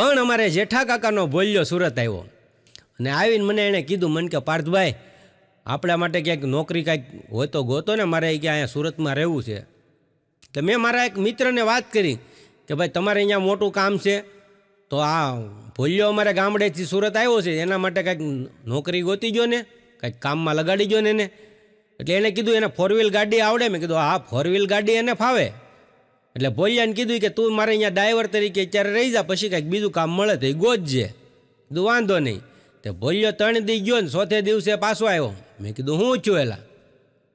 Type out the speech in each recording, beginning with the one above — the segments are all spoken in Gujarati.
પણ અમારે જેઠા કાકાનો બોલ્યો સુરત આવ્યો. અને આવીને મને એણે કીધું, મને કે પાર્થભાઈ, આપણા માટે ક્યાંક નોકરી કાંઈક હોય તો ગોતો ને, મારે ક્યાં અહીંયા સુરતમાં રહેવું છે. તો મેં મારા એક મિત્રને વાત કરી કે ભાઈ, તમારે અહીંયા મોટું કામ છે, તો આ ભોલ્યો અમારે ગામડેથી સુરત આવ્યો છે, એના માટે કાંઈક નોકરી ગોતી ગયો ને, કાંઈક કામમાં લગાડી ગયો ને એને. એટલે એણે કીધું, એને ફોર વ્હીલ ગાડી આવડે. મેં કીધું, હા ફોર વ્હીલ ગાડી એને ફાવે. એટલે ભોલિયાને કીધું કે તું મારે અહીંયા ડ્રાઈવર તરીકે અત્યારે રહી જા, પછી કાંઈક બીજું કામ મળે તો એ ગોતજે કીધું, વાંધો નહીં. તે ભોલિયો ત્રણ દી ગયો ને ચોથે દિવસે પાછો આવ્યો. મેં કીધું, હું છું એલા?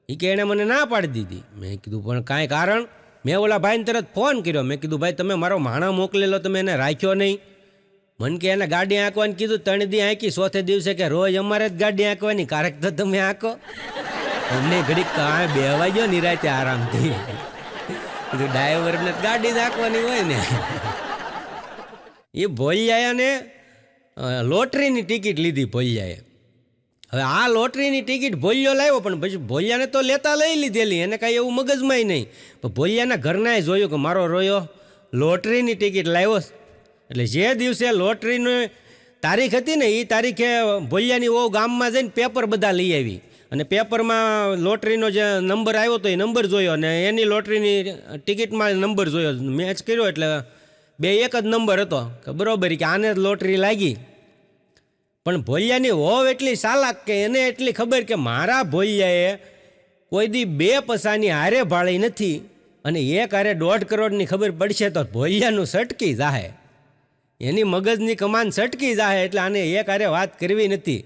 એ કે એણે મને ના પાડી દીધી. મેં કીધું, પણ કાંઈ કારણ? મેં ઓલા ભાઈને તરત ફોન કર્યો. મેં કીધું, ભાઈ, તમે મારો માણા મોકલેલો તમે એને રાખ્યો નહીં. મન કે, એને ગાડી આંકવાનું કીધું ત્રણ દી આંકી ચોથે દિવસે કે રોજ અમારે જ ગાડી આંકવાની, કારક તો તમે આંકો. અમને ઘડીક કાંઈ બેવાઈ ગયો નિરાતે આરામથી. કીધું ડ્રાઈવરને ગાડી જ હોય ને, એ ભોલિયાને લોટરીની ટિકિટ લીધી ભોલિયાએ. હવે આ લોટરીની ટિકિટ ભોલિયો લાવ્યો, પણ પછી ભોલિયાને તો લેતા લઈ લીધેલી, એને કાંઈ એવું મગજમાંય નહીં. પણ ભોલિયાના ઘરનાએ જોયું કે મારો રોયો, લોટરીની ટિકિટ લાવ્યો. એટલે જે દિવસે લોટરીની તારીખ હતી ને એ તારીખે ભોલિયાની ઓ ગામમાં જઈને પેપર બધા લઈ આવી. અને પેપરમાં લોટરીનો જે નંબર આવ્યો તો એ નંબર જોયો અને એની લોટરીની ટિકિટમાં નંબર જોયો. મેચ કર્યો એટલે બે એક જ નંબર હતો. કે બરાબર કે આને જ લોટરી લાગી. પણ ભોલિયાની હોવ એટલી સાલાક કે એને એટલી ખબર કે મારા ભોલિયાએ કોઈ દી બે પસાની હારે ભાળી નથી અને એક હારે દોઢ કરોડની ખબર પડશે તો ભોલિયાનું સટકી જાહે. એની મગજની કમાન સટકી જાહે એટલે આને એક હારે વાત કરવી નથી.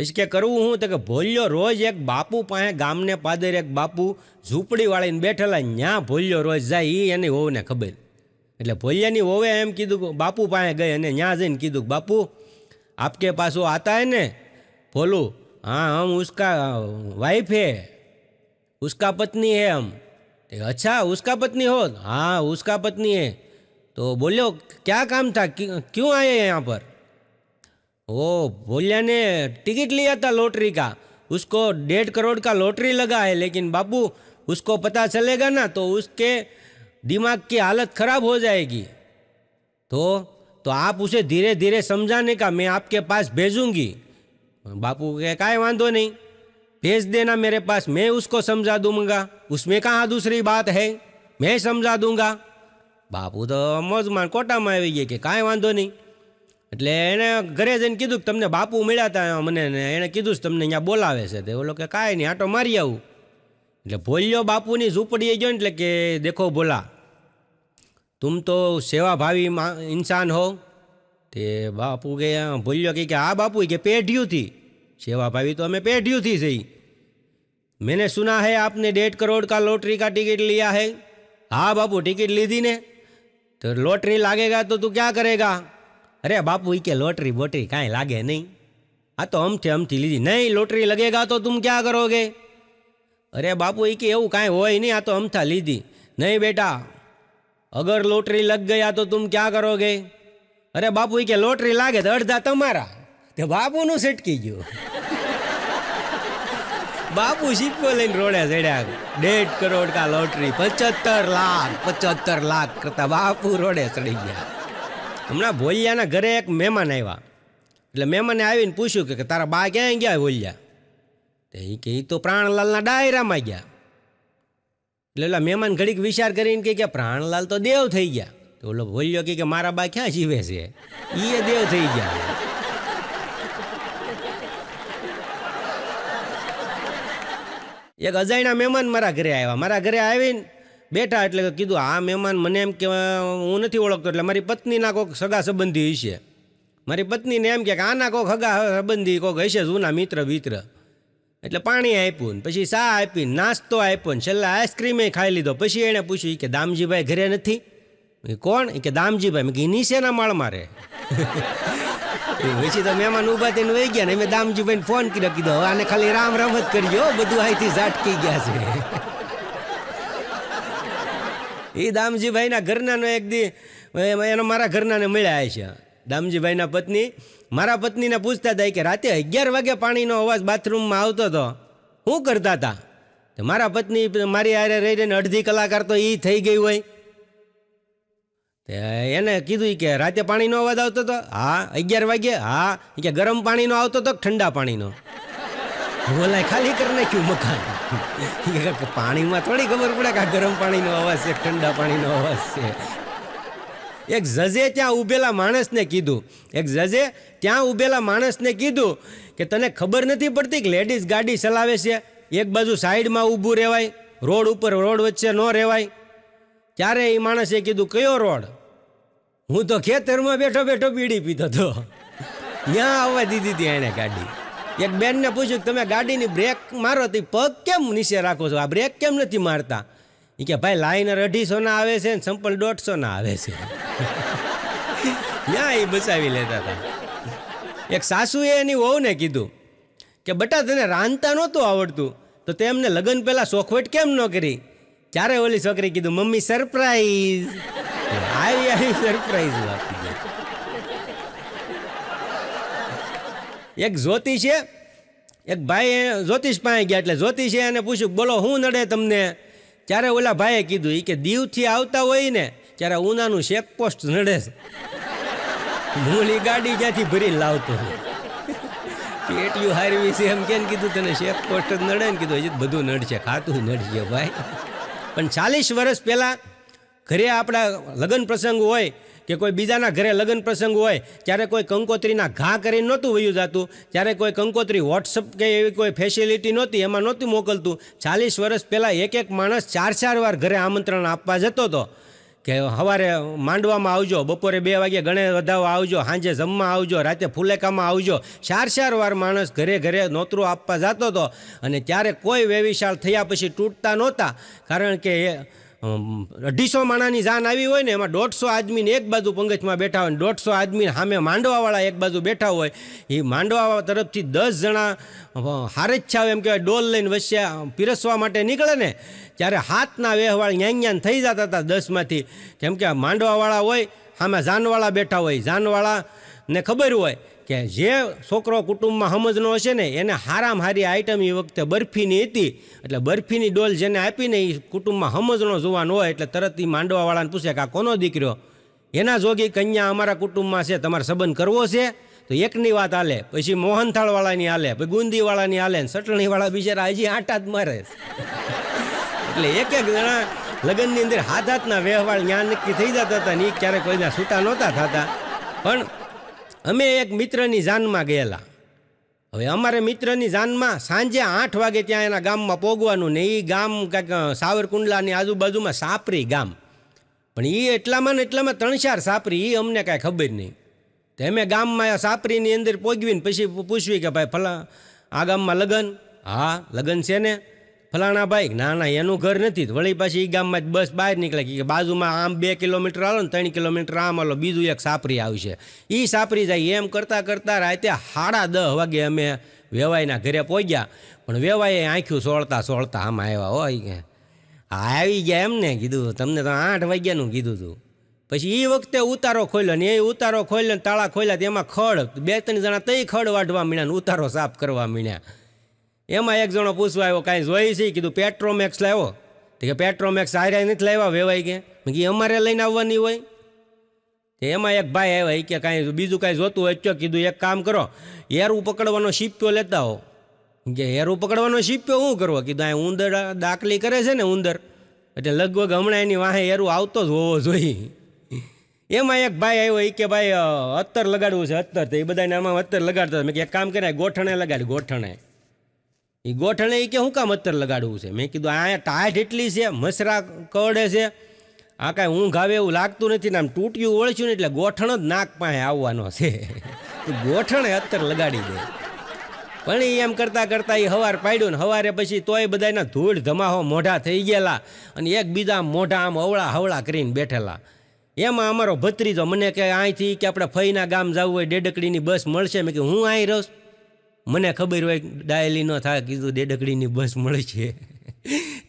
પછી કે કરવું હું તો કે ભોલ્યો રોજ એક બાપુ પાસે ગામને પાદર એક બાપુ ઝૂંપડીવાળીને બેઠેલા ન્યા ભોલ્યો રોજ જાય એ એની વહુને ખબર. એટલે ભોલિયાની વહુએ એમ કીધું બાપુ પાસે ગઈ અને ન્યા જઈને કીધું બાપુ, આપકે પાછો આતા હે ને? ભોલું, હા, હમ ઉસકા વાઈફ હે. ઉસકા પત્ની હે હમ. અચ્છા, ઉસકા પત્ની હો હા, ઉસકા પત્ની હે. તો બોલ્યો, ક્યાં કામ થા? ક્યું આયે યહાં પર? ओ भोलिया ने टिकट लिया था लॉटरी का। उसको डेढ़ करोड़ का लॉटरी लगा है, लेकिन बाबू, उसको पता चलेगा ना तो उसके दिमाग की हालत खराब हो जाएगी। तो तो आप उसे धीरे धीरे समझाने का मैं आपके पास भेजूँगी। बापू के काय वांधो नहीं, भेज देना मेरे पास, मैं उसको समझा दूँगा। उसमें कहाँ दूसरी बात है, मैं समझा दूँगा। बापू तो मौजमान कोटा में आई गए कि काय वांधो नहीं। એટલે એને ઘરે જઈને કીધું કે તમને બાપુ મળ્યા હતા મને ને એણે કીધું છે, તમને અહીંયા બોલાવે છે. તે ઓલો કે કાંઈ નહીં, આટો મારી આવું. એટલે ભોલ્યો બાપુની ઝૂંપડીએ ગયો એટલે કે, દેખો બોલા તુમ તો સેવાભાવી ઇન્સાન હો. તે બાપુ કે, ભોલ્યો કે આ બાપુ કે પેઢીયુંથી સેવાભાવી તો અમે પેઢીયુંથી જઈ મેને સુના હે આપને દેઢ કરોડ કા લોટરી કા ટિકિટ લીયા હે? હા બાપુ, ટિકિટ લીધી ને. તો લોટરી લાગેગા તો તું ક્યાં કરેગા? तो तू क्या करेगा अरे बापू ये के लॉटरी बोटरी कांई लागे नहीं हाँ तो हम थे हम थी लीधी नहीं लॉटरी लगेगा तो तुम क्या करोगे अरे बापू ये के એવું કાંઈ હોય નહીં આ તો અમથા લીધી નહીં બેટા અગર લોટરી લગ ગયા તો તુમ ક્યાં કરોગે અરે બાપુ ઈ કે લોટરી લાગે તો અડધા તમારા તે બાપુનું સટકી ગયું બાપુ સિક્કો લઈને રોડે ચડ્યા ડેઢ કરોડ કા લોટરી પચહત્તર લાખ પચહત્તર લાખ કરતા બાપુ રોડે ચડી ગયા હમણાં ભોલિયાના ઘરે એક મહેમાન આવ્યા. એટલે મહેમાને આવીને પૂછ્યું કે તારા બા ક્યાં ગયા ભોલિયા? તો એ કે એ તો પ્રાણલાલના ડાયરામાં ગયા. એટલે ઓલા મહેમાન ઘડીક વિચાર કરીને કહે કે પ્રાણલાલ તો દેવ થઈ ગયા. તો ઓલો ભોલ્યો કે કે મારા બા ક્યાં જીવે છે? એ દેવ થઈ ગયા. એક અજાણ્યા મહેમાન મારા ઘરે આવ્યા. મારા ઘરે આવીને બેઠા એટલે કીધું આ મહેમાન, મને એમ કે, હું નથી ઓળખતો એટલે મારી પત્નીના કોઈક સગા સંબંધી હશે. મારી પત્નીને એમ કે આના કોઈક સગા સંબંધી કોઈક હશે જૂના મિત્ર મિત્ર. એટલે પાણી આપ્યું ને પછી ચા આપી નાસ્તો આપ્યો ને છેલ્લા આઈસ્ક્રીમે ખાઈ લીધો. પછી એણે પૂછ્યું કે દામજીભાઈ ઘરે નથી? કોણ? કે, દામજીભાઈ. મેં કીધું નીચેના માળ મારે પછી તો મહેમાન ઊભા થઈને વહી ગયા ને મેં દામજીભાઈને ફોન કર્યો, કીધો, હવે આને ખાલી રામ રામ જ કરજો બધું અહીંથી ઝાટકી ગયા છે. એ દામજીભાઈના ઘરનાનો એક દી એનો મારા ઘરનાને મળ્યા છે. દામજીભાઈના પત્ની, મારા પત્નીને પૂછતા હતા કે રાતે અગિયાર વાગે પાણીનો અવાજ બાથરૂમમાં આવતો હતો શું કરતા હતા તો મારા પત્ની મારી હારે રહી રહીને અડધી કલાકાર તો એ થઈ ગઈ હોય. તે એને કીધું કે રાતે પાણીનો અવાજ આવતો હતો હા, અગિયાર વાગે? હા. કે ગરમ પાણીનો આવતો હતો ઠંડા પાણીનો? બોલાય ખાલી કરી નાખ્યું મકાન. પાણીમાં થોડી ખબર પડે કે આ ગરમ પાણીનો અવાજ છે, ઠંડા પાણીનો અવાજ છે. એક જજે ત્યાં ઊભેલા માણસને કીધું. એક જજે ત્યાં ઊભેલા માણસને કીધું કે તને ખબર નથી પડતી કે લેડીઝ ગાડી ચલાવે છે? એક બાજુ સાઈડમાં ઊભું રહેવાય, રોડ ઉપર રોડ વચ્ચે ન રહેવાય. ત્યારે એ માણસે કીધું, કયો રોડ? હું તો ખેતરમાં બેઠો બેઠો બીડી પીતો હતો. ત્યાં આવવા દીધી હતી એણે ગાડી. એક બેનને પૂછ્યું તમે ગાડીની બ્રેક મારો તો પગ કેમ નીચે રાખો છો? આ બ્રેક કેમ નથી મારતા? એ કે ભાઈ લાઈનર અઢીસોના આવે છે ને સંપલ દોઢસોના આવે છે. ક્યાં એ બચાવી લેતા હતા એક સાસુએ એની વહુને કીધું કે બટા તને રાંધતા નહોતું આવડતું, તો તે એમને લગ્ન પહેલાં સોખવટ કેમ ન કરી? ત્યારે ઓલી છોકરી કીધું, મમ્મી સરપ્રાઈઝ આવી આવી સરપ્રાઈઝ આપી દે એક જ્યોતિષ છે. એક ભાઈ જ્યોતિષ પાસે ગયા એટલે જ્યોતિષે એને પૂછ્યું, બોલો શું નડે તમને? ત્યારે ઓલા ભાઈએ કીધું એ કે દીવથી આવતા હોય ને, ત્યારે ઉનાનું ચેકપોસ્ટ નડે છે. મૂલી ગાડી જ્યાંથી ભરી લાવતો પેટીયું હારવી છે એમ કેમ કીધું, તને ચેકપોસ્ટ જ નડે? ને કીધું, હજી બધું નડશે, ખાતું નડશે ભાઈ. પણ ચાલીસ વર્ષ પહેલાં ઘરે આપણા લગ્ન પ્રસંગ હોય કે કોઈ બીજાના ઘરે લગ્ન પ્રસંગ હોય, ત્યારે કોઈ કંકોત્રીના ઘા કરીને નહોતું વયું જતું. ત્યારે કોઈ કંકોત્રી વોટ્સઅપ કે એવી કોઈ ફેસિલિટી નહોતી, એમાં નહોતું મોકલતું. ચાલીસ વર્ષ પહેલાં એક એક માણસ ચાર ચાર વાર ઘરે આમંત્રણ આપવા જતો હતો. કે સવારે માંડવામાં આવજો, બપોરે બે વાગે ગણે વધાવવા આવજો, સાંજે જમવા આવજો, રાતે ફુલેકામાં આવજો. ચાર ચાર વાર માણસ ઘરે ઘરે નોતરું આપવા જતો હતો. અને ત્યારે કોઈ વેવિશાળ થયા પછી તૂટતા નહોતા. કારણ કે અઢીસો માણાની જાન આવી હોય ને એમાં દોઢસો આદમીને એક બાજુ પંગજમાં બેઠા હોય દોઢસો આદમી સામે માંડવાવાળા એક બાજુ બેઠા હોય, એ માંડવા તરફથી દસ જણા હારે એમ કહેવાય, ડોલ લઈને વચ્ચે પીરસવા માટે નીકળે ને, ત્યારે હાથના વ્યવહાર ન્યાન થઈ જતા હતા દસમાંથી. કેમ કે માંડવાવાળા હોય, સામે જાનવાળા બેઠા હોય. જાનવાળાને ખબર હોય કે જે છોકરો કુટુંબમાં સમજનો હશે ને, એને હારામ હારી આઈટમ એ વખતે બરફીની હતી. એટલે બરફીની ડોલ જેને આપીને એ કુટુંબમાં સમજણો જોવાનો હોય, એટલે તરત એ માંડવાવાળાને પૂછે કે આ કોનો દીકરો? એના જોગી કન્યા અમારા કુટુંબમાં છે, તમારે સંબંધ કરવો છે? તો એકની વાત હાલે, પછી મોહનથાળવાળાની હાલે, પછી ગુંદીવાળાની હાલે ને ચટણીવાળા બિચારા હજી આટા જ મારે એટલે એક એક જણા લગ્નની અંદર હાથ હાથના વ્યવહાર જ્ઞાન નક્કી થઈ જતા હતા ને એ ક્યારેક કોઈના છૂટા નહોતા થતા. પણ અમે એક મિત્રની જાનમાં ગયેલા. હવે અમારે મિત્રની જાનમાં સાંજે આઠ વાગે ત્યાં એના ગામમાં પોગવાનું ને એ ગામ કાંઈક સાવરકુંડલાની આજુબાજુમાં સાપરી ગામ. પણ એ એટલામાં ને એટલામાં ત્રણ ચાર સાપરી એ અમને કાંઈ ખબર નહીં. તો અમે ગામમાં સાપરીની અંદર પોગવીને પછી પૂછવી કે ભાઈ, ફલા, આ ગામમાં લગ્ન? હા, લગ્ન છે ને. ફલાણા ભાઈ ના ના એનું ઘર નથી. વળી પાછી એ ગામમાં જ બસ બહાર નીકળે. કે બાજુમાં આમ બે કિલોમીટર હાલો ને ત્રણ કિલોમીટર આમ હાલો, બીજું એક સાપરી આવશે. એ સાપરી જાય. એમ કરતાં કરતાં રાતે સાડા દસ વાગે અમે વેવાઈના ઘરે પહોંચ્યા. પણ વેવાઈએ આંખ્યું સોળતા સોળતા આમ આવ્યા. હોય કે આવી ગયા એમ ને કીધું. તમને તો આઠ વાગ્યાનું કીધું હતું પછી એ વખતે ઉતારો ખોલ્યો ને એ ઉતારો ખોલ્યો ને તાળા ખોલ્યા તેમાં ખડ, બે ત્રણ જણા તઈ ખડ વાઢવા મીણ્યા ને ઉતારો સાફ કરવા મીણ્યા. એમાં એક જણો પૂછવા આવ્યો, કાંઈ જોઈ છે? કીધું પેટ્રોમેક્સ લાવ્યો. કે પેટ્રોમેક્સ આર્યા નથી લાવ્યા, વેવાઈ કે મેં કીધું, અમારે લઈને આવવાની હોય? એમાં એક ભાઈ આવ્યા કે, કાંઈ બીજું કાંઈ જોતું હોય તો કીધું, એક કામ કરો, હેરું પકડવાનો શીપ્યો લેતા હો કે હેરું પકડવાનો શીપ્યો શું કરવો? કીધું, આ ઉંદર દાખલી કરે છે ને ઉંદર, એટલે લગભગ હમણાં એની વાહે હેરું આવતો જ હોવો જોઈએ. એમાં એક ભાઈ આવ્યો એ કે, ભાઈ અત્તર લગાડવું છે, અત્તર. તો એ બધાને આમાં અત્તર લગાડતા મેં કે એક કામ કરે ગોઠણે લગાડ ગોઠણે એ ગોઠણે એ કે શું કામ અત્તર લગાડવું છે? મેં કીધું અહીંયા ટાઢ એટલી છે, મસરા કરડે છે. આ કાંઈ ઊંઘ આવે એવું લાગતું નથી ને આમ તૂટ્યું ઓળખ્યું ને એટલે ગોઠણ જ નાક પાસે આવવાનો છે. ગોઠણે અત્તર લગાડી દે. પણ એ એમ કરતાં કરતાં એ હવાર પાડ્યું ને હવારે પછી તોય બધાના ધૂળ ધમાહો મોઢા થઈ ગયેલા અને એકબીજા મોઢા આમ અવળા હવળા કરીને બેઠેલા. એમાં અમારો ભત્રીજો મને કે અહીંથી કે આપણે ફઈના ગામ જવું હોય, ડેડકડીની બસ મળશે. મેં કે હું અહીં રહીશ. મને ખબર હોય ડાયલી ન થાય, કીધું દેડકડીની બસ મળે છે.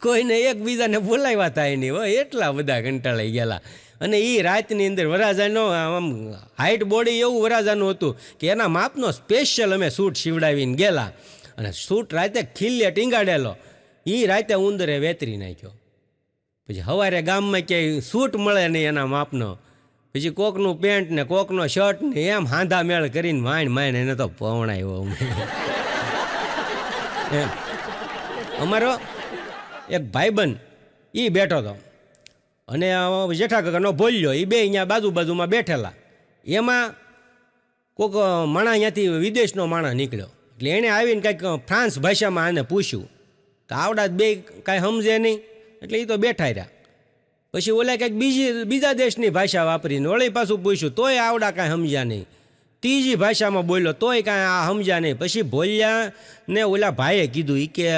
કોઈને એકબીજાને બોલાવ્યા થાય નહીં હોય એટલા બધા કંટાળાઈ ગયેલા. અને એ રાતની અંદર વરાજાનો, આમ હાઇટ બોડી એવું વરાજાનું હતું કે એના માપનો સ્પેશિયલ અમે સૂટ સીવડાવીને ગયેલા. અને સૂટ રાતે ખીલ્લે ટીંગાડેલો. એ રાતે ઉંદરે વેતરી નાખ્યો. પછી સવારે ગામમાં ક્યાંય સૂટ મળે નહીં એના માપનો. પછી કોકનું પેન્ટ ને કોકનો શર્ટ ને એમ હાંધા મેળ કરીને માંડ માંડ એને તો પવણાયો એમ. અમારો એક ભાઈબંધ એ બેઠો હતો અને જેઠા કાકાનો બોલ્યો એ બે અહીંયા બાજુ બાજુમાં બેઠેલા. એમાં કોક માણા અહીંયાથી વિદેશનો માણા નીકળ્યો. એટલે એણે આવીને કંઈક ફ્રાન્સ ભાષામાં આને પૂછ્યું. તો આવડા બે કાંઈ સમજે નહીં. એટલે એ તો બેઠા રહ્યા. પછી ઓલા કંઈક બીજી બીજા દેશની ભાષા વાપરીને વળી પાછું પૂછ્યું, તોય આવડા કાંઈ સમજ્યા નહીં. ત્રીજી ભાષામાં બોલ્યો, તોય કાંઈ આ સમજ્યા નહીં. પછી બોલ્યા ને ઓલા ભાઈએ કીધું એ કે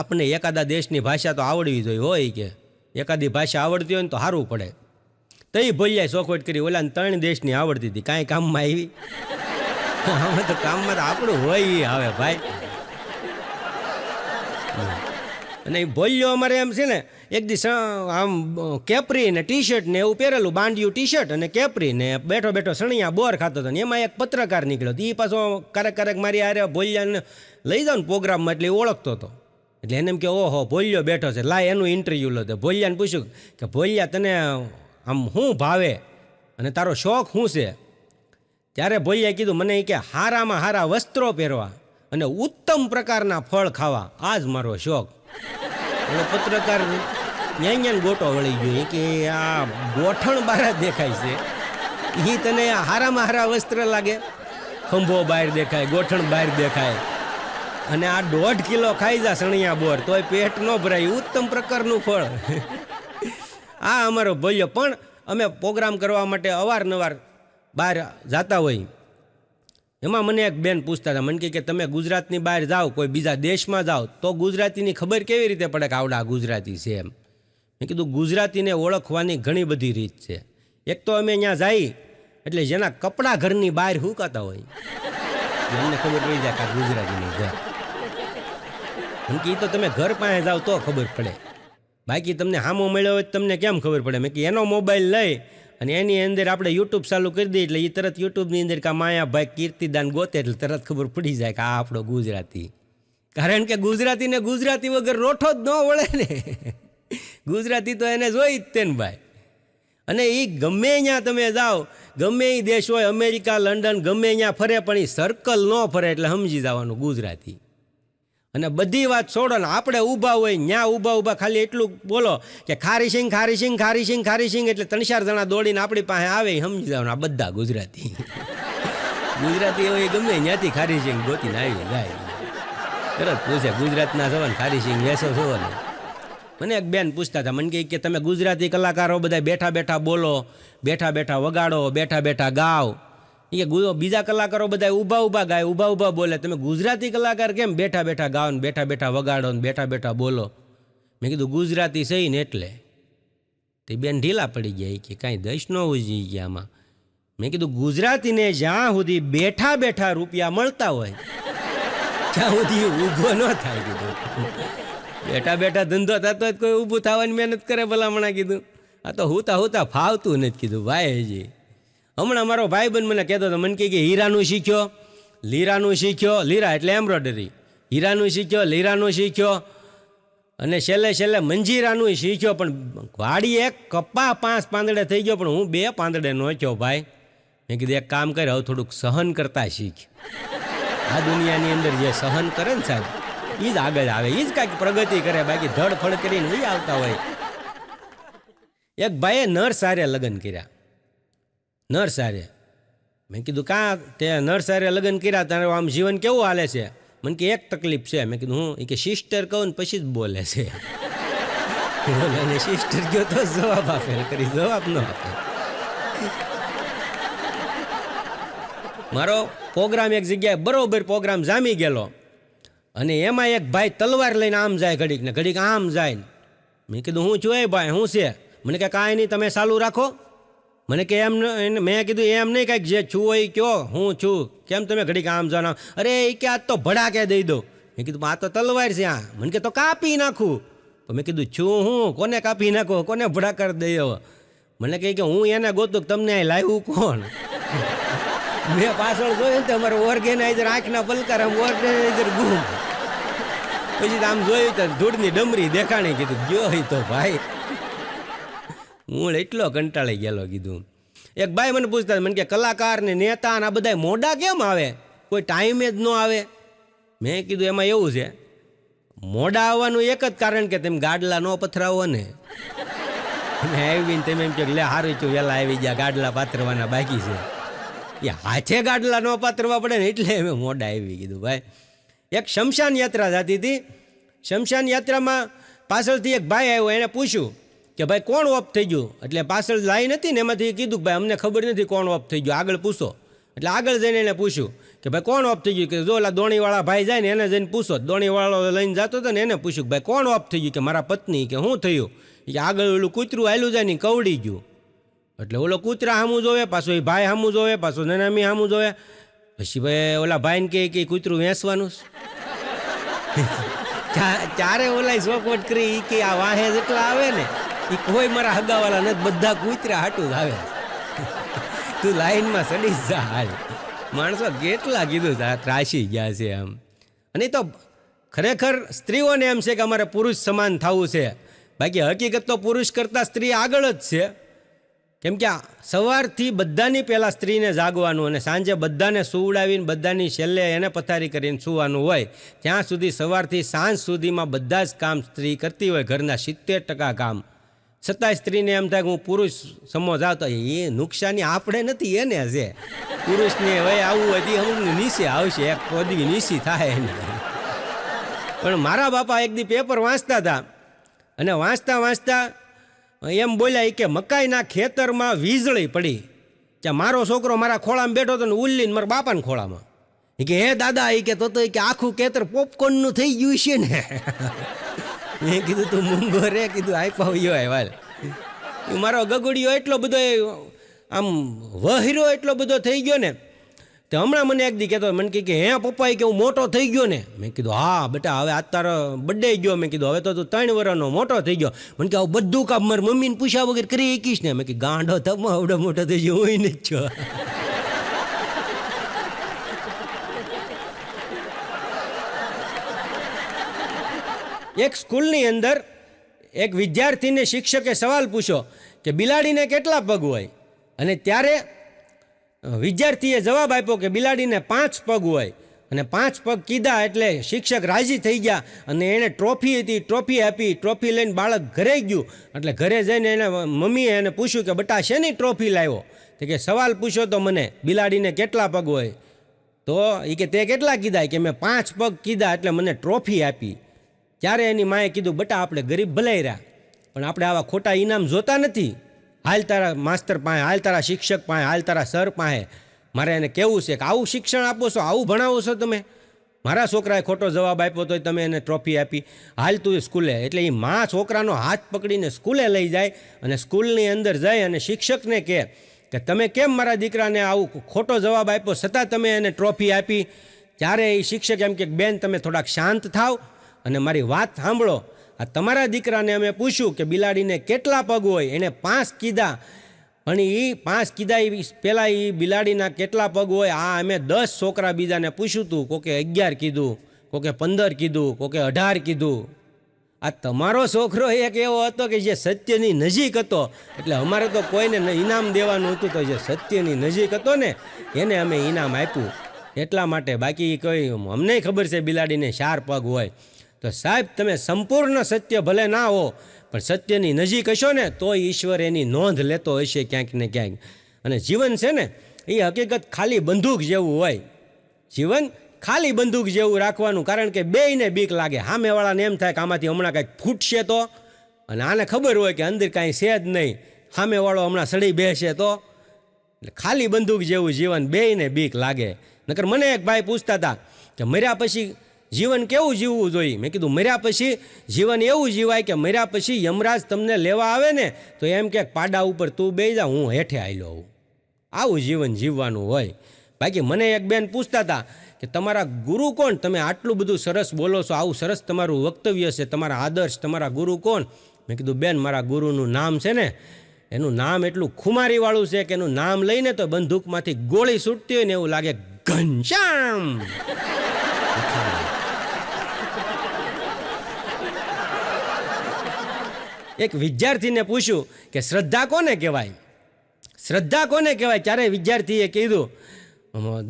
આપને એકાદા દેશની ભાષા તો આવડવી જોઈએ હોય કે. એકાદી ભાષા આવડતી હોય ને તો સારું પડે. તો એ ભોલ્યાએ ચોખવટ કરી, ઓલાને ત્રણ દેશની આવડતી હતી, કાંઈ કામમાં આવી? આમાં તો કામમાં તો આપણું હોય એ આવે ભાઈ. અને એ ભોલ્યો અમારે એમ છે ને એક દિવસ આમ કેપરી ને ટી શર્ટ ને એવું પહેરેલું, બાંડિયું ટી શર્ટ અને કેપરી ને બેઠો બેઠો સણિયા બોર ખાતો હતો ને એમાં એક પત્રકાર નીકળ્યો એ પાછો ક્યારેક ક્યારેક મારી આરે ભોલિયાને લઈ જાઉં ને પ્રોગ્રામમાં એટલે ઓળખતો હતો. એટલે એને એમ કે, ઓહો, ભોલિયો બેઠો છે. લાય એનું ઇન્ટરવ્યૂ લો. તો ભોલિયાને પૂછ્યું કે, ભોલિયા, તને આમ શું ભાવે? અને તારો શોખ શું છે? ત્યારે ભોલિયાએ કીધું, મને એ કે હારામાં હારા વસ્ત્રો પહેરવા અને ઉત્તમ પ્રકારના ફળ ખાવા. આ જ મારો શોખ. એટલે પત્રકાર ન્યા ન્યા ગોટો વળી ગયો. કે આ ગોઠણ બહાર દેખાય છે. એ તને હારામાં હારા વસ્ત્ર લાગે? ખંભો બહાર દેખાય, ગોઠણ બહાર દેખાય. અને આ દોઢ કિલો ખાઈ જા સણિયા બોર, તોય પેટ ન ભરાય, ઉત્તમ પ્રકારનું ફળ. આ અમારો ભલ્યો. પણ અમે પ્રોગ્રામ કરવા માટે અવારનવાર બહાર જતા હોય. એમાં મને એક બેન પૂછતા હતા, મને કે તમે ગુજરાતની બહાર જાઓ, કોઈ બીજા દેશમાં જાઓ, તો ગુજરાતીની ખબર કેવી રીતે પડે કે આવડા ગુજરાતી છે એમ? મેં કીધું, ગુજરાતીને ઓળખવાની ઘણી બધી રીત છે. એક તો અમે અહીંયા જઈ, એટલે જેના કપડાં ઘરની બહાર હુકાતા હોય. એમને ખબર પડી જાય કે ગુજરાતીની ઘર. એમ કે એ તો તમે ઘર પાસે જાઓ તો ખબર પડે. બાકી તમને હામો મળ્યો હોય તમને કેમ ખબર પડે? મેં કે એનો મોબાઈલ લઈ અને એની અંદર આપણે યુટ્યુબ ચાલુ કરી દઈએ. એટલે એ તરત યુટ્યુબની અંદર કે માયાભાઈ કીર્તિદાન ગોતે, એટલે તરત ખબર પડી જાય કે આ આપણો ગુજરાતી. કારણ કે ગુજરાતીને ગુજરાતી વગર રોઠો જ ન વળે ને. ગુજરાતી તો એને જોઈ જ તેને ભાઈ. અને એ ગમે ત્યાં તમે જાઓ, ગમે એ દેશ હોય, અમેરિકા, લંડન, ગમે ત્યાં ફરે, પણ એ સર્કલ ન ફરે એટલે સમજી જવાનું ગુજરાતી. અને બધી વાત છોડો ને, આપણે ઊભા હોય, ન્યા ઊભા ઊભા ખાલી એટલું બોલો કે ખારી સિંગ ખારી સિંગ ખારી સિંગ ખારી સિંગ એટલે ત્રણ ચાર જણા દોડીને આપણી પાસે આવે સમજી જવાનું, આ બધા ગુજરાતી. ગુજરાતી હોય ગમે ત્યાંથી ખારી સિંગ ગોતીને આવી જાય. તરત પૂછે, ગુજરાતના જવાન ને ખારી સિંગ વેસો ને મને એક બેન પૂછતા હતા, મને કહે કે તમે ગુજરાતી કલાકારો બધા બેઠા બેઠા બોલો, બેઠા બેઠા વગાડો, બેઠા બેઠા ગાઓ. એ બીજા કલાકારો બધા ઊભા ઊભા ગાય, ઊભા ઊભા બોલે, તમે ગુજરાતી કલાકાર કેમ બેઠા બેઠા ગાઓ ને બેઠા બેઠા વગાડો ને બેઠા બેઠા બોલો? મેં કીધું, ગુજરાતી સહી ને એટલે. તે બેન ઢીલા પડી ગયા કે કાંઈ દશ ન ઉજી ગયા આમાં. મેં કીધું ગુજરાતીને જ્યાં સુધી બેઠા બેઠા રૂપિયા મળતા હોય, ત્યાં સુધી ઊભો ન થાય. કીધું. બેઠા બેઠા ધંધો થતો જ કોઈ ઊભું થવાની મહેનત કરે ભલામણા કીધું. આ તો હુતા હુતા ફાવતું નથી કીધું, ભાઈ હજી. હમણાં મારો ભાઈ બન મને કહેતો હતો, મને કહે કે હીરાનું શીખ્યો, લીરાનું શીખ્યો. લીરા એટલે એમ્બ્રોઇડરી. હીરાનું શીખ્યો, લીરાનું શીખ્યો. અને છેલ્લે છેલ્લે મંજીરાનું શીખ્યો, પણ વાડી એક કપા પાંચ પાંદડે થઈ ગયો, પણ હું બે પાંદડે નોચ્યો ભાઈ. મેં કીધું, એક કામ કરે, હવે થોડુંક સહન કરતા શીખ. આ દુનિયાની અંદર જે સહન કરે ને સાહેબ એ જ આગળ આવે. એ જ કાંઈક પ્રગતિ કરે. બાકી ધડફડ કરીને લઈ આવતા હોય. એક ભાઈએ નર સારે લગ્ન કર્યા. નર સારે. મેં કીધું, કાં તે નર સારે લગ્ન કર્યા? તારે આમ જીવન કેવું હાલે છે? મને કે, એક તકલીફ છે. મેં કીધું, હું? કે સિસ્ટર કહું ને પછી જ બોલે છે. અને સિસ્ટર ગયો તો જવાબ આપે. કરી જવાબ ન આપે. મારો પ્રોગ્રામ એક જગ્યાએ બરોબર પ્રોગ્રામ જામી ગયેલો. અને એમાં એક ભાઈ તલવાર લઈને આમ જાય ઘડીક ને ઘડીક આમ જાય. મેં કીધું, હું છું એ ભાઈ? હું છે? મને કે, કાંઈ નહીં, તમે ચાલુ રાખો. મને કે, એમ મેં કીધું, એમ નહીં, કાંઈક જે છું હોય કયો. હું છું. કેમ તમે ઘડીક આમ જાણો અરે એ કે આ તો ભડાકે દઈ દો મેં કીધું આ તો તલવાર છે આ. મને કે, તો કાપી નાખું. તો મેં કીધું, છું હું? કોને કાપી નાખો? કોને ભડાકર દઈ મને કહે કે હું એને ગોતું તમને લાવ્યું કોણ? મેં પાછળ જોયું ને તો અમારો ઓર્ગેનાઇઝર આંખના પલકાર આમ ઓર્ગેનાઇઝર ગુમ પછી આમ જોયું તો ધૂળની ડમરી દેખાણી કીધું, ગયો હોય તો ભાઈ. હું એટલો કંટાળી ગયેલો કીધું. એક ભાઈ મને પૂછતા, મને કે કલાકાર ને નેતા ને આ બધા મોડા કેમ આવે? કોઈ ટાઈમે જ ન આવે. મેં કીધું, એમાં એવું છે મોડા આવવાનું એક જ કારણ કે તેમ ગાડલા ન પથરાવો ને. અને આવીને તમે એમ કે, લે સારું છું વહેલા આવી ગયા, ગાડલા પાથરવાના બાકી છે. એ હાથે ગાડલા ન પાથરવા પડે ને એટલે અમે મોડા આવી કીધું, ભાઈ. એક શમશાન યાત્રા જતી હતી. શમશાન યાત્રામાં પાછળથી એક ભાઈ આવ્યો એણે પૂછ્યું કે ભાઈ, કોણ ઓફ થઈ ગયું? એટલે પાછળ લાઈન હતી ને એમાંથી કીધું કે ભાઈ, અમને ખબર નથી કોણ ઓફ થઈ ગયું. આગળ પૂછો. એટલે આગળ જઈને એને પૂછ્યું કે ભાઈ, કોણ ઓફ થઈ ગયું? કે જો ઓલા દોણીવાળા ભાઈ જાય ને એને જઈને પૂછો. દોણીવાળો લઈને જતો હતો ને એને પૂછ્યું કે ભાઈ, કોણ ઓફ થઈ ગયું? કે મારા પત્ની કે શું થયું? કે આગળ ઓલું કૂતરું આવેલું જાય ને કવડી ગયું. એટલે ઓલો કૂતરા સામું જોવે, પાછો એ ભાઈ સામું જોવે, પાછો નનામી સામું જોવે. પછી ભાઈ ઓલા ભાઈને કહે કે કૂતરું વેસવાનું ચારે ઓલા શોખવટ કરી કે આ વાહે જેટલા આવે ને એ કોઈ મારા હગાવાલા નથી, બધા કૂતરા હાટું જ આવે. તું લાઈનમાં સડી જ હાલ. માણસો કેટલા કીધું ત્રાસી ગયા છે આમ. અને તો ખરેખર સ્ત્રીઓને એમ છે કે અમારે પુરુષ સમાન થવું છે. બાકી હકીકત તો પુરુષ કરતાં સ્ત્રી આગળ જ છે. કેમ કે સવારથી બધાની પહેલાં સ્ત્રીને જાગવાનું અને સાંજે બધાને સુવડાવીને બધાની છેલ્લે એને પથારી કરીને સુવાનું હોય, ત્યાં સુધી સવારથી સાંજ સુધીમાં બધા જ કામ સ્ત્રી કરતી હોય, ઘરના સિત્તેર ટકા કામ. છતાંય સ્ત્રીને એમ થાય કે હું પુરુષ સમો જાવ તો એ નુકસાની આપણે નથી, એને છે. પુરુષને હવે આવું હતી અમુક નીચે આવશે, એક પદવી નીચી થાય એને. પણ મારા બાપા એક દી પેપર વાંચતા હતા, અને વાંચતા વાંચતા એમ બોલ્યા કે મકાઈના ખેતરમાં વીજળી પડી. ત્યાં મારો છોકરો મારા ખોળામાં બેઠો હતો ને ઉલ્લીને મારા બાપાના ખોળામાં. કે, હે દાદા એ કે, તો તો કે આખું ખેતર પોપકોર્નનું થઈ ગયું છે ને. મેં કીધું, તું મૂંગો રે, કીધું આપ્યા હોય વાલ. મારો ગગુડિયો એટલો બધો આમ વહેરો એટલો બધો થઈ ગયો ને તે હમણાં મને એક દી કહેતો, મને કહે કે, હે પપ્પા એ કે હું મોટો થઈ ગયો ને? મેં કીધું, હા, બેટા, હવે આજ તારો બર્થડે ગયો. મેં કીધું, હવે તો તું ત્રણ વર્ષનો મોટો થઈ ગયો. મને કે આવું બધું કામ મારી મમ્મીને પૂછ્યા વગર કરી શકીશ ને? મેં કે ગાંડો તમે આવડો મોટો થઈ ગયો હોય ને જ છો. એક સ્કૂલની અંદર એક વિદ્યાર્થીને શિક્ષકે સવાલ પૂછ્યો કે, બિલાડીને કેટલા પગ હોય? અને ત્યારે વિદ્યાર્થીએ જવાબ આપ્યો કે બિલાડીને પાંચ પગ હોય. અને પાંચ પગ કીધા એટલે શિક્ષક રાજી થઈ ગયા અને એણે ટ્રોફી હતી, ટ્રોફી આપી, ટ્રોફી લઈને બાળક ઘરે ગયું. એટલે ઘરે જઈને એને મમ્મીએ એને પૂછ્યું કે બટા, શેની ટ્રોફી લાવ્યો? તો કે સવાલ પૂછ્યો તો મને, બિલાડીને કેટલા પગ હોય? તો એ કે તે કેટલા કીધા? કે મેં પાંચ પગ કીધા એટલે મને ટ્રોફી આપી. ત્યારે એની માએ કીધું, બટા, આપણે ગરીબ ભલાઈ રહ્યા, પણ આપણે આવા ખોટા ઇનામ જોતા નથી. હાલ તારા માસ્તર પાસે, હાલ તારા શિક્ષક પાસે, હાલ તારા સર પાસે મારે એને કેવું છે કે આવું શિક્ષણ આપો છો, આવું ભણાવો છો તમે. મારા છોકરાએ ખોટો જવાબ આપ્યો તોય તમે એને ટ્રોફી આપી. હાલ તું સ્કૂલે, એટલે એ મા છોકરાનો હાથ પકડીને સ્કૂલે લઈ જાય અને સ્કૂલની અંદર જાય અને શિક્ષકને કહે કે તમે કેમ મારા દીકરાને આવું ખોટો જવાબ આપ્યો? છતાં તમે એને ટ્રોફી આપી. ત્યારે એ શિક્ષક એમ કે, બેન, તમે થોડાક શાંત થાવ અને મારી વાત સાંભળો. આ તમારા દીકરાને અમે પૂછ્યું કે બિલાડીને કેટલા પગ હોય? એણે પાંચ કીધા. પણ એ પાંચ કીધા એ પહેલાં એ બિલાડીના કેટલા પગ હોય? આ અમે દસ છોકરા બીજાને પૂછ્યું હતું કોકે અગિયાર કીધું, કોકે પંદર કીધું, કોકે અઢાર કીધું. આ તમારો છોકરો એક એવો હતો કે જે સત્યની નજીક હતો. એટલે અમારે તો કોઈને ઈનામ દેવાનું હતું તો જે સત્યની નજીક હતો ને, એને અમે ઇનામ આપ્યું. એટલા માટે બાકી કોઈ અમને ખબર છે બિલાડીને ચાર પગ હોય. તો સાહેબ, તમે સંપૂર્ણ સત્ય ભલે ના હો, પણ સત્યની નજીક હશો ને, તો ઈશ્વર એની નોંધ લેતો હશે ક્યાંક ને ક્યાંક. અને જીવન છે ને, એ હકીકત ખાલી બંદૂક જેવું હોય. જીવન ખાલી બંદૂક જેવું રાખવાનું, કારણ કે બેયને બીક લાગે. સામેવાળાને એમ થાય કે આમાંથી હમણાં કાંઈક ફૂટશે તો, અને આને ખબર હોય કે અંદર કાંઈ છે જ નહીં. સામેવાળો હમણાં સડી બેસે તો. ખાલી બંદૂક જેવું જીવન બેયને બીક લાગે. નકર મને એક ભાઈ પૂછતા હતા કે મર્યા પછી જીવન કેવું જીવવું જોઈએ? મેં કીધું, મર્યા પછી જીવન એવું જીવાય કે મર્યા પછી યમરાજ તમને લેવા આવે ને, તો એમ કે, પાડા ઉપર તું બે જા, હું હેઠે આવેલો આવું. આવું જીવન જીવવાનું હોય. બાકી મને એક બેન પૂછતા હતા કે, તમારા ગુરુ કોણ? તમે આટલું બધું સરસ બોલો છો, આવું સરસ તમારું વક્તવ્ય છે, તમારા આદર્શ, તમારા ગુરુ કોણ? મેં કીધું, બેન, મારા ગુરુનું નામ છે ને, એનું નામ એટલું ખુમારીવાળું છે કે એનું નામ લઈને તો બંદૂકમાંથી ગોળી છૂટતી હોય ને એવું લાગે, ઘનશ્યામ! એક વિદ્યાર્થીને પૂછ્યું કે શ્રદ્ધા કોને કહેવાય? શ્રદ્ધા કોને કહેવાય? ત્યારે વિદ્યાર્થીએ કીધું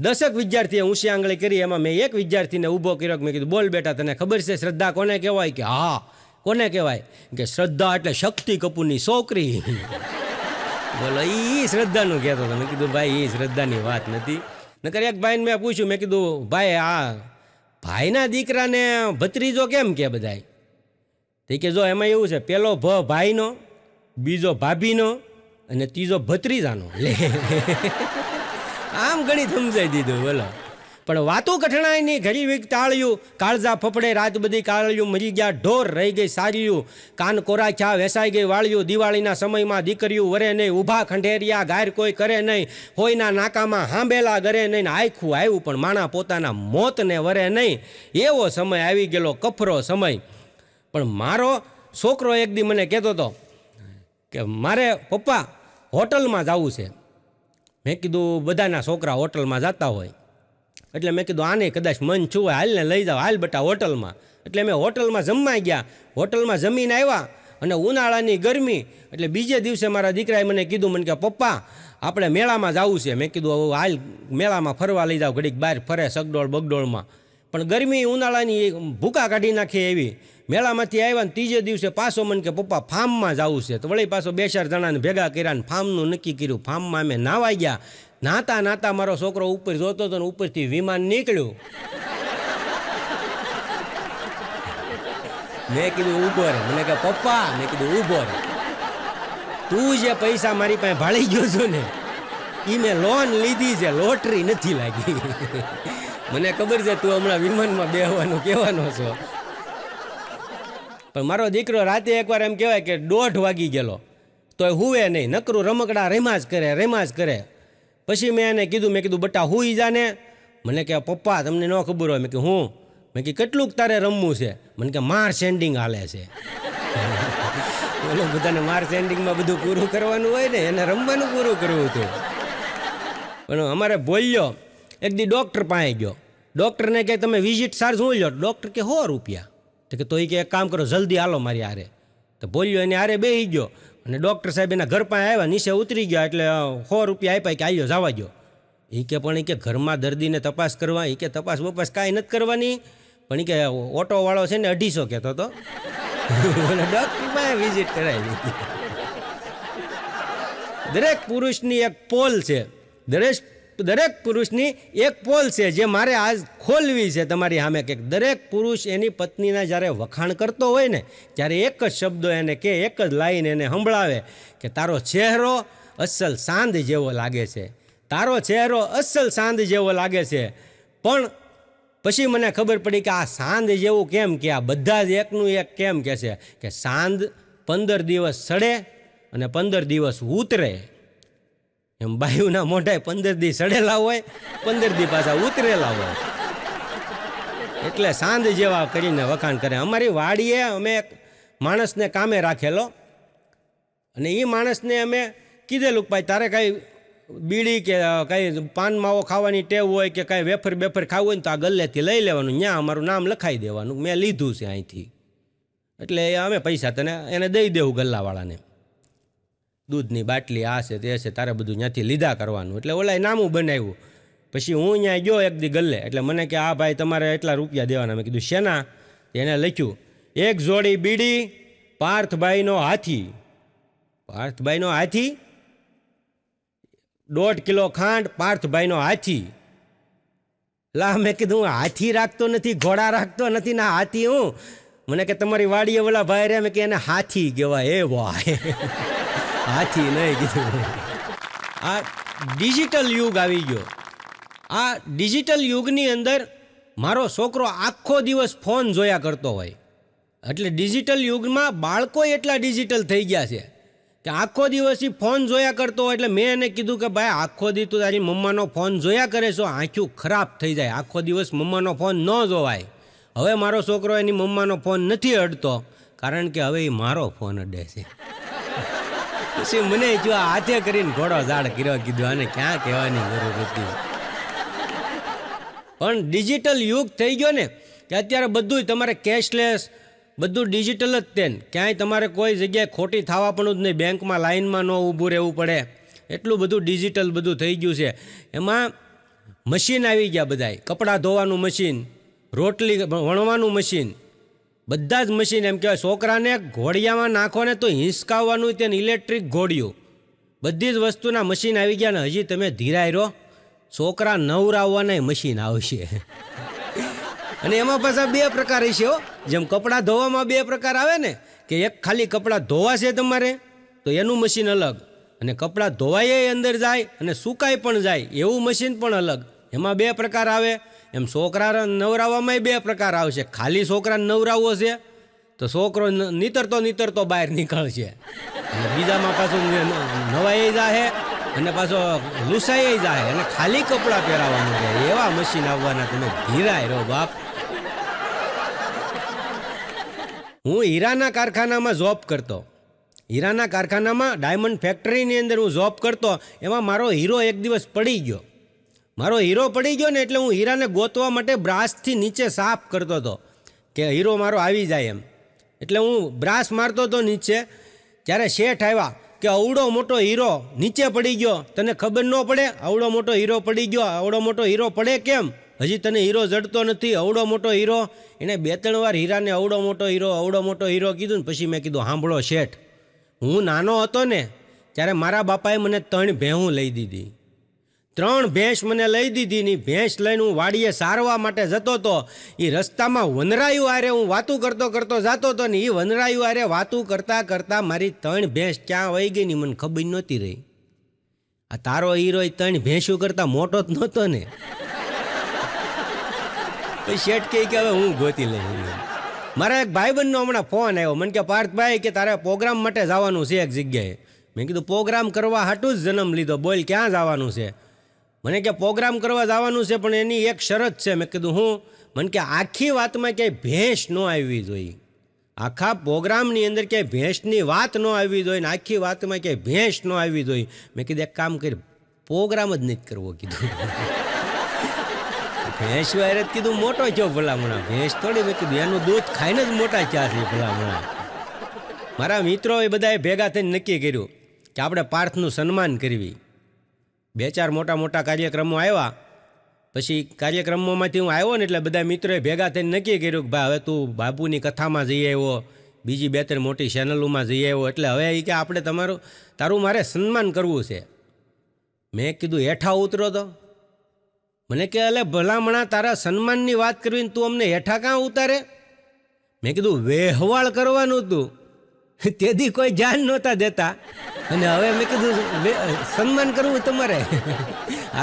દસક વિદ્યાર્થીએ ઊંચી આંગળી કરી, એમાં મેં એક વિદ્યાર્થીને ઊભો કર્યો મેં કીધું, બોલ બેટા, તને ખબર છે શ્રદ્ધા કોને કહેવાય? કે, હા, કોને કહેવાય? કે, શ્રદ્ધા એટલે શક્તિ કપૂરની છોકરી. બોલો એ શ્રદ્ધાનું કહેતો હતો. મેં કીધું, ભાઈ એ શ્રદ્ધાની વાત નથી. નકર એક ભાઈને મેં પૂછ્યું, મેં કીધું, ભાઈ, આ ભાઈના દીકરાને ભત્રીજો કેમ કે બધાય? તે જો એમાં એવું છે, પેલો ભ ભાઈનો, બીજો ભાભીનો અને ત્રીજો ભત્રીજાનો. આમ ઘણી સમજાઈ દીધું, બોલો. પણ વાતો કઠણાય નહીં ઘડી વીક ટાળ્યું, કાળજા ફફડે રાત બધી કાળ્યું, મરી ગયા, ઢોર રહી ગઈ, સાર્યું, કાન કોરા છા વેસાઈ ગઈ, વાળ્યું, દિવાળીના સમયમાં દીકરીયું વરે નહીં, ઊભા ખંઢેરિયા, ગાયર કોઈ કરે નહીં, હોયના નાકામાં હાંભેલા ગરે નહીં આખું આવ્યું, પણ માણા પોતાના મોતને વરે નહીં. એવો સમય આવી ગયેલો, કફરો સમય. પણ મારો છોકરો એક દી મને કહેતો હતો કે મારે પપ્પા હોટલમાં જવું છે. મેં કીધું બધાના છોકરા હોટલમાં જતા હોય. એટલે મેં કીધું આને કદાચ મન છું હાલને લઈ જાઓ, હાલ બેટા હોટલમાં. એટલે મેં હોટલમાં જમવા ગયા. હોટલમાં જમીને આવ્યા અને ઉનાળાની ગરમી, એટલે બીજે દિવસે મારા દીકરાએ મને કીધું, મને કે પપ્પા, આપણે મેળામાં જવું છે. મેં કીધું, હવે હાલ મેળામાં ફરવા લઈ જાઓ, ઘડીક બહાર ફરે સગડોળ બગડોળમાં. પણ ગરમી ઉનાળાની ભૂકા કાઢી નાખીએ એવી. મેળામાંથી આવ્યા ને ત્રીજે દિવસે પાછો મને કે, પપ્પા, ફાર્મમાં જવું છે. તો વળી પાછો બે ચાર જણાને ભેગા કર્યા ને ફાર્મનું નક્કી કર્યું. ફાર્મમાં અમે નાવા ગયા. નાતા નાતા મારો છોકરો ઉપર જોતો હતો ને ઉપરથી વિમાન નીકળ્યું. મેં કીધું ઊભો રે. મને કે, પપ્પા, મેં કીધું ઊભો રે. તું જે પૈસા મારી પાસે ભાળી ગયો છો ને એ મેં લોન લીધી છે, લોટરી નથી લાગી. મને ખબર છે તું હમણાં વિમાનમાં બેહવાનું કહેવાનો છો. પણ મારો દીકરો રાતે એકવાર એમ કહેવાય કે દોઢ વાગી ગયેલો. તો હુવે નહીં, નકરું રમકડા રેમાં જ કરે રેમાં જ કરે. પછી મેં એને કીધું, મેં કીધું, બટા, હુઈ જાને મને કે, પપ્પા, તમને ન ખબર હોય. મેં કે, હું? મેં કે, કેટલુંક તારે રમવું છે? મને કે, માર સેન્ડિંગ હાલે છે. બોલો, બધાને માર સેન્ડિંગમાં બધું પૂરું કરવાનું હોય ને, એને રમવાનું પૂરું કરવું હતું. પણ અમારે બોલ્યો, એક દી ડૉક્ટર પાસે ગયો. ડૉક્ટરને કહે તમે વિઝિટ ચાર્જ શું લો ડૉક્ટર કે, સો રૂપિયા. તો કે, તો એ કે એક કામ કરો, જલ્દી હાલો મારી હારે. તો બોલ્યો, એને હારે બેહી ગયો. અને ડૉક્ટર સાહેબ એના ઘર પાસે આવ્યા, નીચે ઉતરી ગયા, એટલે સો રૂપિયા આપ્યા કે આવ્યો જવા ગયો એ કે, પણ એ કે ઘરમાં દર્દીને તપાસ કરવા એ કે તપાસ બપાસ કાંઈ નથી કરવાની. પણ એ કે ઓટોવાળો છે ને, અઢીસો કહેતો હતો અને વિઝિટ કરાવી દરેક પુરુષની એક પોલ છે. દરેક દરેક પુરુષની એક પોલ છે, જે મારે આજ ખોલવી છે તમારી સામે કે દરેક પુરુષ એની પત્નીના જ્યારે વખાણ કરતો હોય ને, ત્યારે એક જ શબ્દો એને કે એક જ લાઈન એને સંભળાવે કે, તારો ચહેરો અસલ સાંદ જેવો લાગે છે. તારો ચહેરો અસલ સાંદ જેવો લાગે છે. પણ પછી મને ખબર પડી કે આ સાંદ જેવું કેમ કે, આ બધા જ એકનું એક કેમ કે છે કે સાંદ પંદર દિવસ સડે અને પંદર દિવસ ઉતરે. એમ બાયુના મોઢાએ પંદર દી સડેલા હોય, પંદર દી પાછા ઉતરેલા હોય. એટલે સાંજ જેવા કરીને વખાણ કરે. અમારી વાડીએ અમે એક માણસને કામે રાખેલો. અને એ માણસને અમે કીધેલું ભાઈ, તારે કાંઈ બીડી કે કાંઈ પાન માવો ખાવાની ટેવ હોય કે કાંઈ વેફર બેફર ખાવું હોય ને તો આ ગલ્લેથી લઈ લેવાનું. ત્યાં અમારું નામ લખાઈ દેવાનું. મેં લીધું છે અહીંથી. એટલે અમે પૈસા તને, એને દઈ દેવું ગલ્લાવાળાને. દૂધની બાટલી આ છે, તે છે, તારે બધું ત્યાંથી લીધા કરવાનું. એટલે ઓલાએ નામું બનાવ્યું. પછી હું ત્યાં ગયો એક દી ગલ્લે. એટલે મને કે આ ભાઈ, તમારે એટલા રૂપિયા દેવાના. મેં કીધું, શેના? એને લખ્યું, એક જોડી બીડી પાર્થભાઈનો હાથી. પાર્થભાઈનો હાથી? દોઢ કિલો ખાંડ પાર્થભાઈનો હાથી. લા, મેં કીધું, હું હાથી રાખતો નથી, ઘોડા રાખતો નથી, ના, હાથી હું. મને કે, તમારી વાડીએ ઓલા ભાઈ રે મેં કે, એને હાથી કહેવાય. એ વાય. હાથી નહીં કીધું. આ ડિજિટલ યુગ આવી ગયો. આ ડિજિટલ યુગની અંદર મારો છોકરો આખો દિવસ ફોન જોયા કરતો હોય. એટલે ડિજિટલ યુગમાં બાળકો એટલા ડિજિટલ થઈ ગયા છે કે આખો દિવસ એ ફોન જોયા કરતો હોય એટલે મેં એને કીધું કે ભાઈ, આખો દી તું તારી મમ્માનો ફોન જોયા કરે છો, આંખ્યું ખરાબ થઈ જાય. આખો દિવસ મમ્માનો ફોન ન જોવાય. હવે મારો છોકરો એની મમ્માનો ફોન નથી અડતો, કારણ કે હવે એ મારો ફોન અડે છે. પછી મને જો હાથે કરીને ઘોડો ઝાડ કર્યો, કીધું, આને ક્યાં કહેવાની જરૂર હતી? પણ ડિજિટલ યુગ થઈ ગયો ને, કે અત્યારે બધું તમારે કેશલેસ બધું ડિજિટલ જ તે ક્યાંય તમારે કોઈ જગ્યાએ ખોટી થવા પણ જ નહીં. બેંકમાં લાઈનમાં ન ઊભું રહેવું પડે. એટલું બધું ડિજિટલ બધું થઈ ગયું છે. એમાં મશીન આવી ગયા બધાય. કપડાં ધોવાનું મશીન, રોટલી વણવાનું મશીન બધા જ મશીન એમ કહેવાય. છોકરાને ઘોડિયામાં નાખો ને તો હિંસકાવવાનું તેને ઇલેક્ટ્રિક ઘોડિયું. બધી જ વસ્તુના મશીન આવી ગયા ને હજી તમે ધીરાય રહો. છોકરા નવરાવવાના મશીન આવશે. અને એમાં પાછા બે પ્રકાર છે જેમ કપડાં ધોવામાં બે પ્રકાર આવે ને, કે એક ખાલી કપડાં ધોવા છે તમારે, તો એનું મશીન અલગ. અને કપડાં ધોવાય અંદર જાય અને સુકાઈ પણ જાય, એવું મશીન પણ અલગ. એમાં બે પ્રકાર આવે. એમ છોકરા નવરાવવામાં બે પ્રકાર આવશે. ખાલી છોકરાને નવરાવવો છે, તો છોકરો નીતરતો નીતરતો બહાર નીકળશે. અને બીજામાં પાછું નવાઈ જાહે, અને પાછો લૂસાઈ જાહે, અને ખાલી કપડાં પહેરાવાનું છે. એવા મશીન આવવાના તમે ધીરાય રહો બાપ. હું હીરાના કારખાનામાં જોબ કરતો. હીરાના કારખાનામાં ડાયમંડ ફેક્ટરીની અંદર હું જોબ કરતો. એમાં મારો હીરો એક દિવસ પડી ગયો. મારો હીરો પડી ગયો ને એટલે હું હીરાને ગોતવા માટે બ્રાસથી નીચે સાફ કરતો હતો કે હીરો મારો આવી જાય એમ. એટલે હું બ્રાસ મારતો હતો નીચે. ત્યારે શેઠ આવ્યા કે અવડો મોટો હીરો નીચે પડી ગયો. તને ખબર ન પડે આવડો મોટો હીરો પડી ગયો. આવડો મોટો હીરો પડે કેમ? હજી તને હીરો જડતો નથી. અવડો મોટો હીરો. એણે બે ત્રણ વાર હીરાને અવડો મોટો હીરો અવડો મોટો હીરો કીધું ને પછી મેં કીધું સાંભળો શેઠ, હું નાનો હતો ને, ત્યારે મારા બાપાએ મને ત્રણ ભેહું લઈ દીધી. ત્રણ ભેંસ મને લઈ દીધી ની ભેંસ લઈને હું વાડીએ સારવા માટે જતો હતો એ રસ્તામાં વનરાયું આરે હું વાતું કરતો કરતો જતો હતો ને એ વનરાયું આરે વાતું કરતા કરતા મારી ત્રણ ભેંસ ક્યાં વહી ગઈ ની મને ખબર નહોતી રહી. આ તારો હીરો ત્રણ ભેંસું કરતા મોટો જ નહોતો ને. શેઠ કહે કે હવે હું ગોતી લઈ મારા એક ભાઈબંધનો હમણાં ફોન આવ્યો. મને કે, પાર્થભાઈ, કે તારે પ્રોગ્રામ માટે જવાનું છે એક જગ્યાએ? મેં કીધું, પ્રોગ્રામ કરવા હાટું જ જન્મ લીધો. બોલ, ક્યાં જવાનું છે? મને કે પ્રોગ્રામ કરવા જવાનું છે, પણ એની એક શરત છે. મેં કીધું, હું મને કે આખી વાતમાં ક્યાંય ભેંસ ન આવવી જોઈએ આખા પ્રોગ્રામની અંદર ક્યાંય ભેંસની વાત ન આવવી જોઈએ ને આખી વાતમાં ક્યાંય ભેંસ ન આવવી જોઈએ મેં કીધું, એક કામ કરી, પ્રોગ્રામ જ નથી કરવો, કીધું. ભેંસ વાયરે જ કીધું, મોટો થયો ભલામણા. ભેંસ થોડી, મેં કીધું, એનું દૂધ ખાઈને જ મોટા થયા છે ભલામણા. મારા મિત્રો એ બધાએ ભેગા થઈને નક્કી કર્યું કે આપણે પાર્થનું સન્માન કરવી. બે ચાર મોટા મોટા કાર્યક્રમો આવ્યા. પછી કાર્યક્રમોમાંથી હું આવ્યો ને એટલે બધા મિત્રોએ ભેગા થઈને નક્કી કર્યું કે ભાઈ હવે તું બાપુની કથામાં જઈ આવ્યો, બીજી બે ત્રણ મોટી ચેનલોમાં જઈ આવ્યો. એટલે હવે એ કે આપણે તમારું, તારું મારે સન્માન કરવું છે. મેં કીધું, હેઠા ઉતરો તો. મને કે, અલે ભલામણા, તારા સન્માનની વાત કરવી ને તું અમને હેઠા કાં ઉતારે? મેં કીધું, વેહવાળ કરવાનું હતું તેથી કોઈ જાન નહોતા દેતા. અને હવે મેં કીધું સન્માન કરવું તમારે.